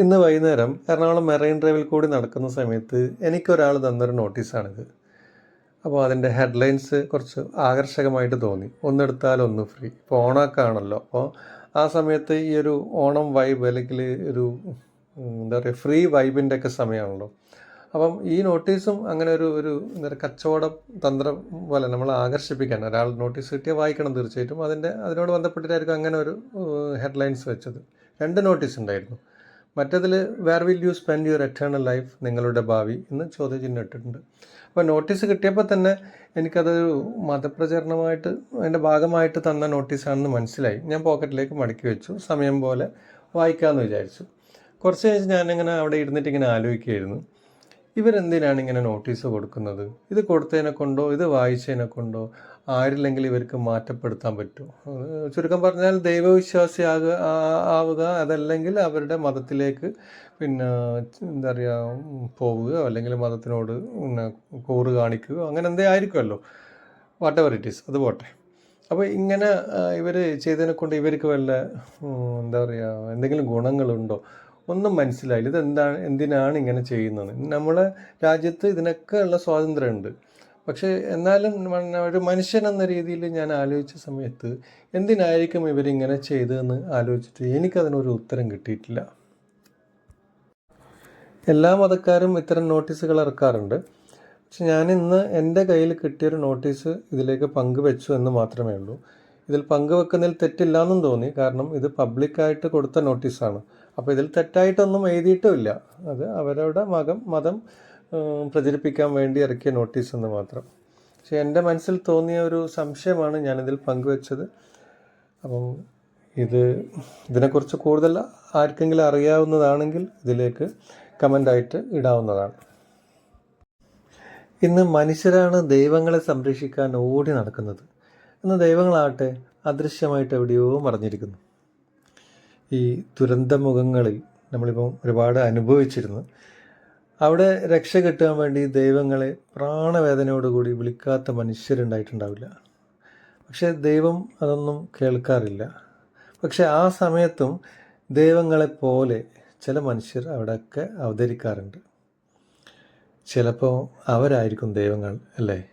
ഇന്ന് വൈകുന്നേരം എറണാകുളം മെറൈൻ ഡ്രൈവിൽ കൂടി നടക്കുന്ന സമയത്ത് എനിക്കൊരാൾ തന്നൊരു നോട്ടീസാണിത്. അപ്പോൾ അതിന്റെ ഹെഡ്ലൈൻസ് കുറച്ച് ആകർഷകമായിട്ട് തോന്നി. ഒന്നെടുത്താൽ ഒന്ന് ഫ്രീ. ഇപ്പോൾ ഓണമൊക്കെ ആണല്ലോ അപ്പോൾ ആ സമയത്ത് ഈ ഒരു ഓണം വൈബ് അല്ലെങ്കിൽ ഒരു എന്താ പറയുക ഫ്രീ വൈബിന്റെ ഒക്കെ സമയമാണല്ലോ. അപ്പം ഈ നോട്ടീസും അങ്ങനെ ഒരു ഒരു എന്താ പറയുക കച്ചവട തന്ത്രം പോലെ നമ്മൾ ആകർഷിപ്പിക്കാൻ ഒരാൾ നോട്ടീസ് കിട്ടിയാൽ വായിക്കണം തീർച്ചയായിട്ടും. അതിന്റെ അതിനോട് ബന്ധപ്പെട്ടിട്ടായിരിക്കും അങ്ങനെ ഒരു ഹെഡ്ലൈൻസ് വെച്ചത്. രണ്ട് നോട്ടീസ് ഉണ്ടായിരുന്നു. മറ്റതിൽ where will you spend your eternal life നിങ്ങളുടെ ഭാവി എന്ന് ചോദ്യചിഹ്നം ഇട്ടിട്ടുണ്ട്. അപ്പോൾ നോട്ടീസ് കിട്ടിയപ്പോൾ തന്നെ എനിക്കത് മതപ്രചരണമായിട്ട് അതിന്റെ ഭാഗമായിട്ട് തന്ന നോട്ടീസാണെന്ന് മനസ്സിലായി. ഞാൻ പോക്കറ്റിലേക്ക് മടക്കി വെച്ചു. സമയം പോലെ വായിക്കാമെന്ന് വിചാരിച്ചു. കുറച്ച് കഴിഞ്ഞ് ഞാനിങ്ങനെ അവിടെ ഇരുന്നിട്ട് ഇങ്ങനെ ആലോചിക്കുകയായിരുന്നു. ഇവരെന്തിനാണ് ഇങ്ങനെ നോട്ടീസ് കൊടുക്കുന്നത്? ഇത് കൊടുത്തതിനെ കൊണ്ടോ ഇത് വായിച്ചതിനെ കൊണ്ടോ ആരില്ലെങ്കിൽ ഇവർക്ക് മാറ്റപ്പെടുത്താൻ പറ്റുമോ? ചുരുക്കം പറഞ്ഞാൽ ദൈവവിശ്വാസി ആകുക ആവുക അതല്ലെങ്കിൽ അവരുടെ മതത്തിലേക്ക് പിന്നെ എന്താ പറയുക പോവുക അല്ലെങ്കിൽ മതത്തിനോട് പിന്നെ കൂറ് കാണിക്കുക. അങ്ങനെ എന്തേ ആയിരിക്കുമല്ലോ. വാട്ട് എവർ ഇറ്റ് ഈസ് അത് പോട്ടെ. അപ്പോൾ ഇങ്ങനെ ഇവർ ചെയ്തതിനെ കൊണ്ട് ഇവർക്ക് വല്ല എന്താ പറയുക എന്തെങ്കിലും ഗുണങ്ങളുണ്ടോ? ഒന്നും മനസ്സിലായില്ല. ഇതെന്താണ് എന്തിനാണ് ഇങ്ങനെ ചെയ്യുന്നത്? നമ്മളെ രാജ്യത്ത് ഇതിനൊക്കെ ഉള്ള സ്വാതന്ത്ര്യമുണ്ട്. പക്ഷേ എന്നാലും ഒരു മനുഷ്യൻ എന്ന രീതിയിൽ ഞാൻ ആലോചിച്ച സമയത്ത് എന്തിനായിരിക്കും ഇവരിങ്ങനെ ചെയ്തതെന്ന് ആലോചിച്ചിട്ട് എനിക്കതിനൊരു ഉത്തരം കിട്ടിയിട്ടില്ല. എല്ലാ മതക്കാരും ഇത്തരം നോട്ടീസുകൾ ഇറക്കാറുണ്ട്. പക്ഷെ ഞാൻ ഇന്ന് എന്റെ കയ്യിൽ കിട്ടിയൊരു നോട്ടീസ് ഇതിലേക്ക് പങ്കുവെച്ചു എന്ന് മാത്രമേ ഉള്ളൂ. ഇതിൽ പങ്കുവെക്കുന്നതിൽ തെറ്റില്ലാന്നും തോന്നി. കാരണം ഇത് പബ്ലിക്കായിട്ട് കൊടുത്ത നോട്ടീസാണ്. അപ്പോൾ ഇതിൽ തെറ്റായിട്ടൊന്നും എഴുതിയിട്ടുമില്ല. അത് അവരുടെ മകം മതം പ്രചരിപ്പിക്കാൻ വേണ്ടി ഇറക്കിയ നോട്ടീസ് എന്ന് മാത്രം. പക്ഷെ എന്റെ മനസ്സിൽ തോന്നിയ ഒരു സംശയമാണ് ഞാനിതിൽ പങ്കുവെച്ചത്. അപ്പം ഇത് ഇതിനെക്കുറിച്ച് കൂടുതൽ ആർക്കെങ്കിലും അറിയാവുന്നതാണെങ്കിൽ ഇതിലേക്ക് കമന്റായിട്ട് ഇടാവുന്നതാണ്. ഇന്ന് മനുഷ്യരാണ് ദൈവങ്ങളെ സംരക്ഷിക്കാൻ ഓടി നടക്കുന്നത്. ഇന്ന് ദൈവങ്ങളാകട്ടെ അദൃശ്യമായിട്ട് എവിടെയോ മറിഞ്ഞിരിക്കുന്നു. ഈ ദുരന്തമുഖങ്ങളിൽ നമ്മളിപ്പം ഒരുപാട് അനുഭവിച്ചിരുന്നു. അവിടെ രക്ഷ കിട്ടാൻ വേണ്ടി ദൈവങ്ങളെ പ്രാണവേദനയോടുകൂടി വിളിക്കാത്ത മനുഷ്യരുണ്ടായിട്ടുണ്ടാവില്ല. പക്ഷേ ദൈവം അതൊന്നും കേൾക്കാറില്ല. പക്ഷെ ആ സമയത്തും ദൈവങ്ങളെപ്പോലെ ചില മനുഷ്യർ അവിടെയൊക്കെ അവതരിക്കാറുണ്ട്. ചിലപ്പോൾ അവരായിരിക്കും ദൈവങ്ങൾ അല്ലേ?